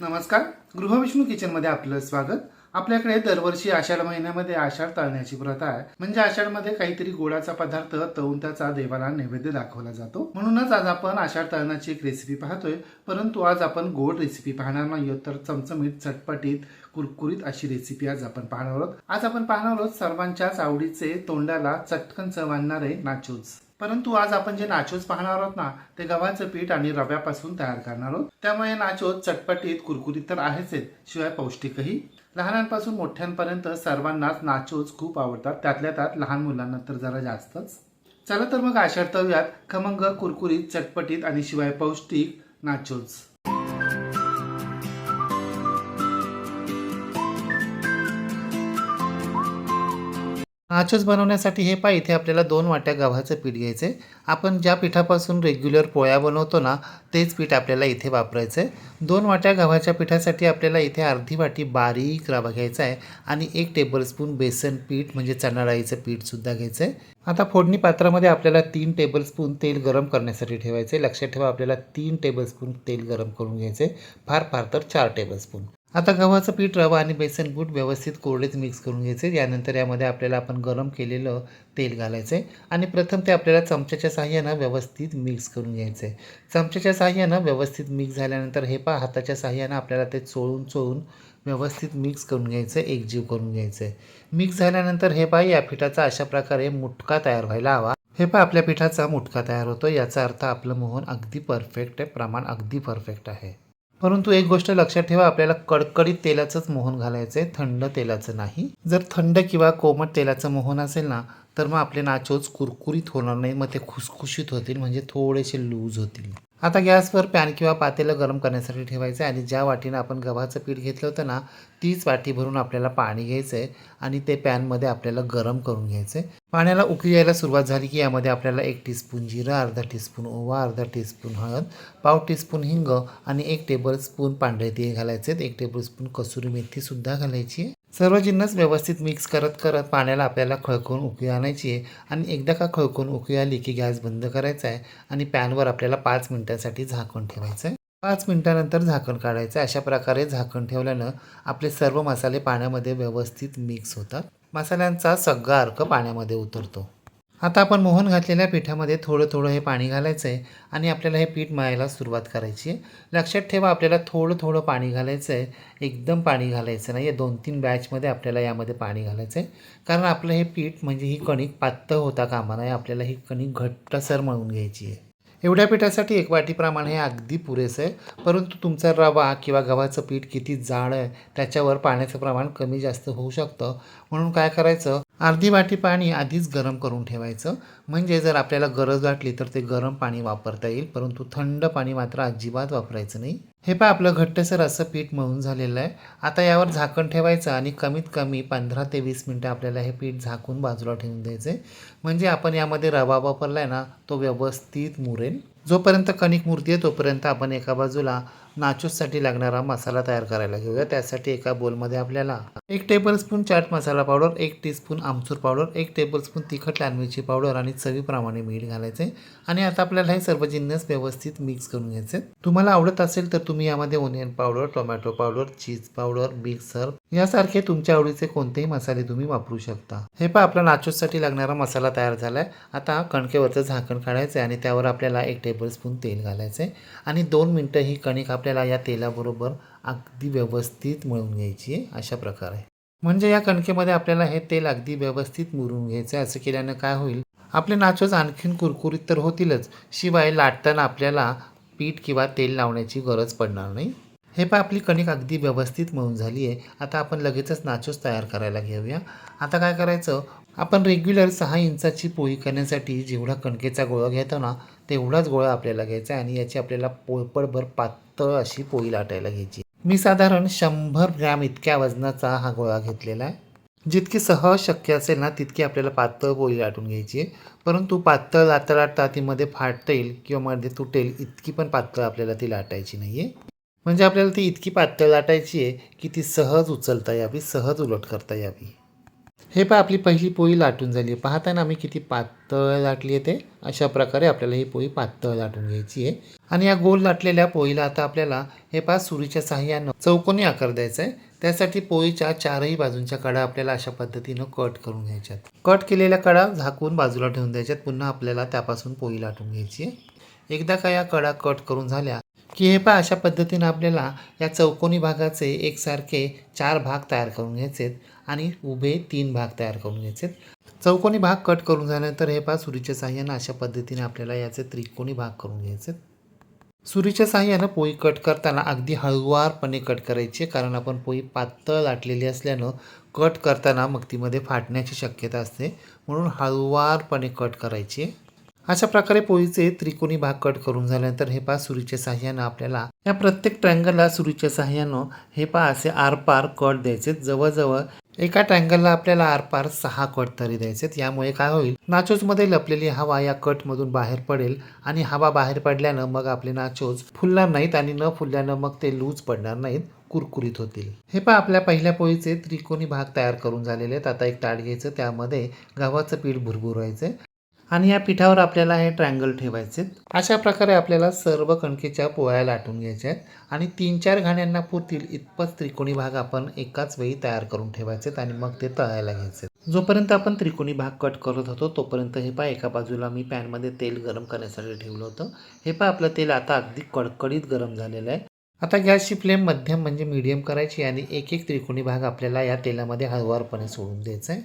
नमस्कार. गृहविष्णू किचनमध्ये आपलं स्वागत. आपल्याकडे दरवर्षी आषाढ महिन्यामध्ये आषाढ तळण्याची प्रथा आहे. म्हणजे आषाढमध्ये काहीतरी गोडाचा पदार्थ तळून त्याचा देवाला नैवेद्य दाखवला जातो. म्हणूनच आज आपण आषाढ तळणाची एक रेसिपी पाहतोय. परंतु आज आपण गोड रेसिपी पाहणार नाही तर चमचमीत चटपटीत कुरकुरीत अशी रेसिपी आज आपण पाहणार आहोत. आज आपण पाहणार आहोत सर्वांच्याच आवडीचे तोंडाला चटकन चव आणणारे नाचोज परंतु आज आपण जे नाचोज पाहणार आहोत ना ते गव्हाचं पीठ आणि रव्यापासून तयार करणार आहोत. त्यामुळे नाचोज चटपटीत कुरकुरीत तर आहेच आहेत, शिवाय पौष्टिकही. लहानांपासून मोठ्यांपर्यंत सर्वांनाच नाचोज खूप आवडतात. त्यातल्या त्यात लहान मुलांना तर जरा जास्तच. चला तर मग आषाढ तव्यात खमंग कुरकुरीत चटपटीत आणि शिवाय पौष्टिक नाचोज नाचोस बनवण्यासाठी हे पहा इथे आपल्याला दोन वाट्या गव्हाचं पीठ घ्यायचं आहे आपण ज्या पिठापासून रेग्युलर पोळ्या बनवतो ना तेच पीठ आपल्याला इथे वापरायचं आहे दोन वाट्या गव्हाच्या पिठासाठी आपल्याला इथे अर्धी वाटी बारीक रवा घ्यायचा आहे आणि एक टेबलस्पून बेसन पीठ म्हणजे चणा डाळीचं पीठसुद्धा घ्यायचं आहे आता फोडणी पात्रामध्ये आपल्याला तीन टेबलस्पून तेल गरम करण्यासाठी ठेवायचं आहे लक्षात ठेवा आपल्याला तीन टेबलस्पून तेल गरम करून घ्यायचं आहे फार फार तर चार टेबलस्पून आता गव्हाचं पीठ रवा आणि बेसन बूट व्यवस्थित कोरडेच मिक्स करून घ्यायचे. यानंतर यामध्ये आपल्याला आपण गरम केलेलं तेल घालायचं आहे आणि प्रथम ते आपल्याला चमच्याच्या साह्यानं व्यवस्थित मिक्स करून घ्यायचं आहे चमच्याच्या साह्यानं व्यवस्थित मिक्स झाल्यानंतर हे पहा हाताच्या साह्यानं आपल्याला ते चोळून चोळून व्यवस्थित मिक्स करून घ्यायचं आहे एकजीव करून घ्यायचं आहे मिक्स झाल्यानंतर हे पहा या पिठाचा अशा प्रकारे मुटका तयार व्हायला हवा. हे पहा आपल्या पिठाचा मुटका तयार होतो याचा अर्थ आपलं मोहन अगदी परफेक्ट आहे प्रमाण अगदी परफेक्ट आहे. परंतु एक गोष्ट लक्षात ठेवा आपल्याला कडकडीत तेलाचंच मोहन घालायचं आहे थंड तेलाचं नाही. जर थंड किंवा कोमट तेलाचं मोहन असेल ना तर मग आपले नाचोज कुरकुरीत होणार नाही मग ते खुसखुशीत होतील म्हणजे थोडेसे लूज होतील. आता गॅसवर पॅन किंवा पातेलं गरम करण्यासाठी ठेवायचं आहे आणि ज्या वाटीनं आपण गव्हाचं पीठ घेतलं होतं ना तीच वाटी भरून आपल्याला पाणी घ्यायचं आहे आणि ते पॅनमध्ये आपल्याला गरम करून घ्यायचं आहे पाण्याला उकळी यायला सुरुवात झाली की यामध्ये आपल्याला एक टीस्पून जिरं अर्धा टीस्पून ओवा अर्धा टीस्पून हळद पाव टीस्पून हिंग आणि एक टेबलस्पून पांढरे तेल घालायचे आहेत एक टेबलस्पून कसुरी मेथीसुद्धा घालायची आहे. सर्व जिन्नस व्यवस्थित मिक्स करत करत पाण्याला आपल्याला खळकवून उकळी आणायची आहे आणि एकदा का खळकवून उकळी आली की गॅस बंद करायचा आहे आणि पॅनवर आपल्याला पाच मिनिटांसाठी झाकून ठेवायचं आहे पाच मिनटानंतर झाकण काढायचं. आहे अशा प्रकारे झाकण ठेवल्यानं आपले सर्व मसाले पाण्यामध्ये व्यवस्थित मिक्स होतात. मसाल्यांचा सगळा अर्क पाण्यामध्ये उतरतो. आता आपण मोहन घातलेल्या पिठामध्ये थोडं थोडं हे पाणी घालायचं आहे आणि आपल्याला हे पीठ मळायला सुरुवात करायची आहे. लक्षात ठेवा आपल्याला थोडं थोडं पाणी घालायचं आहे एकदम पाणी घालायचं नाही या दोन तीन बॅचमध्ये आपल्याला यामध्ये पाणी घालायचं आहे कारण आपलं हे पीठ म्हणजे ही कणिक पातळ होता कामा नाही आपल्याला ही कणिक घट्टसर मळून घ्यायची आहे. एवढ्या पिठासाठी एक वाटीप्रमाणे हे अगदी पुरेसं आहे. परंतु तुमचा रवा किंवा गव्हाचं पीठ किती जाड आहे त्याच्यावर पाण्याचं प्रमाण कमी जास्त होऊ शकतं. म्हणून काय करायचं? अर्धी वाटी पाणी आधीच गरम करून ठेवायचं. म्हणजे जर आपल्याला गरज वाटली तर ते गरम पाणी वापरता येईल परंतु थंड पाणी मात्र अजिबात वापरायचं नाही. हे पहा आपलं घट्टसर असं पीठ मळून झालेलं आहे. आता यावर झाकण ठेवायचं आणि कमीत कमी पंधरा ते वीस मिनटं आपल्याला हे पीठ झाकून बाजूला ठेवून द्यायचं म्हणजे आपण यामध्ये रवा वापरला आहे ना तो व्यवस्थित मुरेल. जोपर्यंत कणिक मूर्ती आहे तोपर्यंत आपण एका बाजूला नाचोससाठी लागणारा मसाला तयार करायला घेऊया. त्यासाठी एका बोलमध्ये आपल्याला एक टेबलस्पून चाट मसाला पावडर एक टीस्पून आमचूर पावडर एक टेबलस्पून तिखट लाल मिरची पावडर आणि चवीप्रमाणे मीठ घालायचे. आणि आता आपल्याला हे सर्व जिन्नस व्यवस्थित मिक्स करून घ्यायचे. तुम्हाला आवडत असेल तर तुम्ही यामध्ये onion powder tomato powder cheese powder mixer यासारखे तुमच्या आवडीचे कोणतेही मसाले तुम्ही वापरू शकता. हे पहा आपला नाचोससाठी लागणारा मसाला तयार झाला आहे आता कणकेवरचं झाकण काढायचं आणि त्यावर आपल्याला एक टेबलस्पून तेल घालायचं आणि दोन मिनटं ही कणिक आपल्याला या तेलाबरोबर अगदी व्यवस्थित मळून घ्यायची आहे अशा प्रकारे. म्हणजे या कणकेमध्ये आपल्याला हे तेल अगदी व्यवस्थित मुरून घ्यायचं आहे असं केल्यानं काय होईल? आपले नाचोज आणखीन कुरकुरीत तर होतीलच. शिवाय लाटताना आपल्याला पीठ किंवा तेल लावण्याची गरज पडणार नाही. हे पहा आपली कणिक अगदी व्यवस्थित मळून झाली आहे आता आपण लगेचच नाचोस तयार करायला घेऊया. आता काय करायचं? आपण रेग्युलर सहा इंचाची पोळी करण्यासाठी जेवढा कणकेचा गोळा घेतो ना तेवढाच गोळा आपल्याला घ्यायचा आहे आणि याची आपल्याला पोळपडभर पातळ अशी पोळी लाटायला घ्यायची मी साधारण शंभर ग्रॅम इतक्या वजनाचा हा गोळा घेतलेला आहे. जितकी सहज शक्य असेल ना तितकी आपल्याला पातळ पोळी लाटून घ्यायची आहे. परंतु पातळ लाटता लाटता ती मध्ये फाटेल किंवा मध्ये तुटेल इतकी पण पातळ आपल्याला ती लाटायची नाही आहे म्हणजे आपल्याला ती इतकी पातळ लाटायची आहे की ती सहज उचलता यावी सहज उलट करता यावी. हे पहा आपली पहिली पोळी लाटून झाली आहे. पाहता ना आम्ही किती पातळ लाटली आहे ते. अशा प्रकारे आपल्याला ही पोळी पातळ लाटून घ्यायची आहे. आणि या गोल लाटलेल्या पोळीला आता आपल्याला हे पहा सुरीच्या साह्यानं चौकोनी आकार द्यायचा आहे. त्यासाठी पोळीच्या चारही बाजूंच्या कडा आपल्याला अशा पद्धतीनं कट करून घ्यायच्यात कट केलेल्या कडा झाकून बाजूला ठेवून द्यायच्यात पुन्हा आपल्याला त्यापासून पोळी लाटून घ्यायची आहे. एकदा का या कडा कट करून झाल्या की हे पहा अशा पद्धतीनं आपल्याला या चौकोनी भागाचे एकसारखे चार भाग तयार करून घ्यायचेत आणि उभे तीन भाग तयार करून घ्यायचे. चौकोनी भाग कट करून झाल्यानंतर हे पहा सुरीच्या साह्यानं अशा पद्धतीने आपल्याला याचे त्रिकोणी भाग करून घ्यायचे. सुरीच्या साह्यानं पोळी कट करताना अगदी हळुवारपणे कट करायची कारण आपण पोळी पातळ लाटलेली असल्यानं कट करताना मग तीमध्ये फाटण्याची शक्यता असते म्हणून हळुवारपणे कट करायची. अशा प्रकारे पोळीचे त्रिकोणी भाग कट करून झाल्यानंतर हे पहा सुरीच्या साह्यानं आपल्याला या प्रत्येक ट्रँगलला सुरीच्या साह्यानं हे पहा असे आरपार कट द्यायचे. जवळजवळ एका ट्रँगलला आपल्याला आरपार सहा कट तरी द्यायचे यामुळे काय होईल? नाचोजमध्ये लपलेली हवा या कटमधून बाहेर पडेल आणि हवा बाहेर पडल्यानं मग आपले नाचोज फुलणार नाहीत आणि न फुलल्यानं मग ते लूज पडणार नाहीत कुरकुरीत होतील. हे पहा आपल्या पहिल्या पोळीचे त्रिकोणी भाग तयार करून झालेले आहेत. आता एक ताट घ्यायचं त्यामध्ये गव्हाचं पीठ भुरभुरवायचं आणि या पिठावर आपल्याला हे ट्रँगल ठेवायचे अशा प्रकारे आपल्याला सर्व कणकेच्या पोळ्या लाटून घ्यायच्या आहेत. आणि तीन चार घाण्यांना पुरतील इतपत त्रिकोणी भाग आपण एकाच वेळी तयार करून ठेवायचे आणि मग ते तळायला घ्यायचे जोपर्यंत आपण त्रिकोणी भाग कट करत होतो तोपर्यंत हे पहा एका बाजूला मी पॅनमध्ये तेल गरम करण्यासाठी ठेवलं होतं. हे पहा आपलं तेल आता अगदी कडकडीत गरम झालेलं आहे. आता गॅसची फ्लेम मध्यम म्हणजे मीडियम करायची आणि एक एक त्रिकोणी भाग आपल्याला या तेलामध्ये हळुवारपणे सोडून द्यायचा आहे.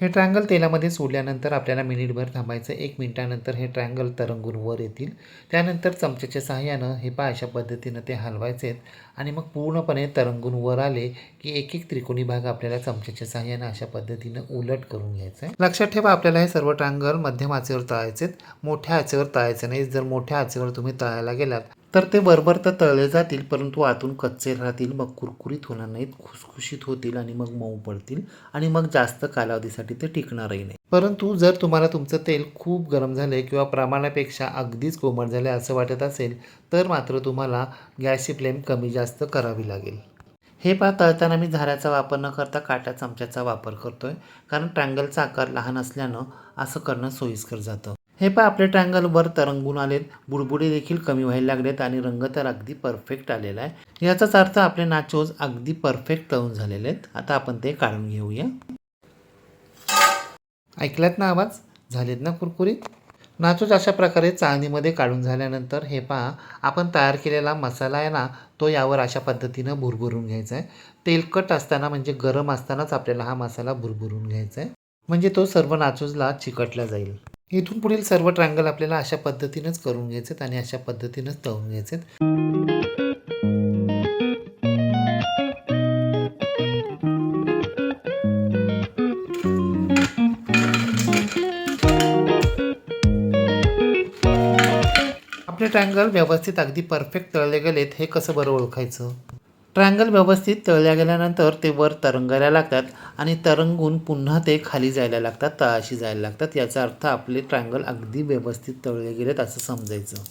हे ट्रँगल तेलामध्ये सोडल्यानंतर आपल्याला मिनिटभर थांबायचं. एक मिनिटानंतर हे ट्रँगल तरंगून वर येतील. त्यानंतर चमच्याच्या सहाय्यानं हे पा अशा पद्धतीनं ते हलवायचे आहेत. आणि मग पूर्णपणे तरंगून वर आले की एक एक त्रिकोणी भाग आपल्याला चमच्याच्या सहाय्यानं अशा पद्धतीनं उलट करून घ्यायचं आहे. लक्षात ठेवा आपल्याला हे सर्व ट्रँगल मध्यम आचेवर तळायचे आहेत मोठ्या आचेवर तळायचे नाही. जर मोठ्या आचेवर तुम्ही तळायला गेलात तर ते बरोबर तर तळले जातील परंतु आतून कच्चे राहतील मग कुरकुरीत होणार नाहीत खुसखुशीत होतील आणि मग मऊ पडतील आणि मग जास्त कालावधीसाठी ते टिकणारही नाही परंतु जर तुम्हाला तुमचं तेल खूप गरम झाले किंवा प्रमाणापेक्षा अगदीच कोमट झाले असं वाटत असेल तर मात्र तुम्हाला गॅसची फ्लेम कमी जास्त करावी लागेल. हे पहा तळताना मी झाऱ्याचा वापर न करता काट्या चमच्याचा वापर करतोय कारण ट्रँगलचा आकार लहान असल्यानं असं करणं सोयीस्कर जातं. हे पहा आपले ट्रँगल वर तरंगून आलेत. बुडबुडे देखील कमी व्हायला लागलेत आणि रंग तर अगदी परफेक्ट आलेला आहे. याचाच अर्थ आपले नाचोज अगदी परफेक्ट तळून झालेले आहेत. आता आपण ते काढून घेऊया. ऐकलात ना आवाज? झालेत ना कुरकुरीत? नाचोज अशा प्रकारे चाळणीमध्ये काढून झाल्यानंतर हे पहा आपण तयार केलेला मसाला आहे ना तो यावर अशा पद्धतीनं भुरभुरून घ्यायचा आहे. तेलकट असताना म्हणजे गरम असतानाच आपल्याला हा मसाला भुरभुरून घ्यायचा आहे. म्हणजे तो सर्व नाचोजला चिकटला जाईल. इथून पुढील सर्व ट्रँगल आपल्याला अशा पद्धतीनंच करून घ्यायचे आहेत आणि अशा पद्धतीनंच तळून आहेत आपले ट्रँगल व्यवस्थित अगदी परफेक्ट तळले गेलेत. हे कसं बरं ओळखायचं? ट्रँगल व्यवस्थित तळल्या गेल्यानंतर ते वर तरंगायला लागतात आणि तरंगून पुन्हा ते खाली जायला लागतात तळाशी जायला लागतात. याचा अर्थ आपले ट्रँगल अगदी व्यवस्थित तळले गेलेत असं समजायचं.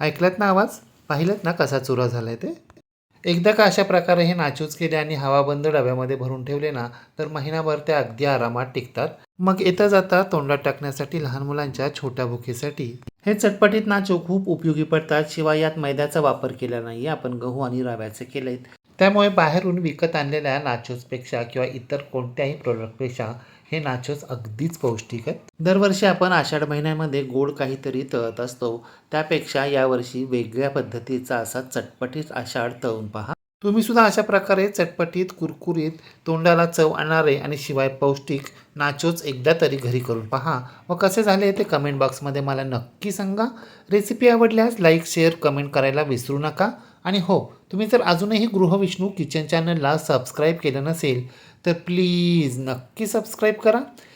ऐकलात ना आवाज? पाहिलं ना कसा चुरा झालाय ते? एकदा का अशा प्रकारे हे नाचूच केले आणि हवाबंद डब्यामध्ये भरून ठेवले ना तर महिनाभर ते अगदी आरामात टिकतात. मग येता जाता तोंडात टाकण्यासाठी लहान मुलांच्या छोट्या भुकेसाठी. हे चटपटीत नाचो खूप उपयोगी पडतात शिवाय यात मैद्याचा वापर केला नाही आपण गहू आणि रव्याचे केलेत. त्यामुळे बाहेरून विकत आणलेल्या नाचोजपेक्षा किंवा इतर कोणत्याही प्रोडक्टपेक्षा हे नाचोज अगदीच पौष्टिक आहेत. दरवर्षी आपण आषाढ महिन्यामध्ये गोड काहीतरी तळत असतो. त्यापेक्षा यावर्षी वेगळ्या पद्धतीचा असा चटपटीत आषाढ तळून पहा. तुम्ही सुद्धा अशा प्रकारे चटपटीत कुरकुरीत तोंडाला चव आणणारे आणि शिवाय पौष्टिक नाचोच एकदा तरी घरी करून पहा. व कसे झाले ते कमेंट बॉक्समध्ये मला नक्की सांगा. रेसिपी आवडल्यास लाईक शेअर कमेंट करायला विसरू नका. आणि हो तुम्ही जर अजूनही गृहविष्णू किचन चॅनलला सबस्क्राईब केलं नसेल तर प्लीज नक्की सबस्क्राईब करा.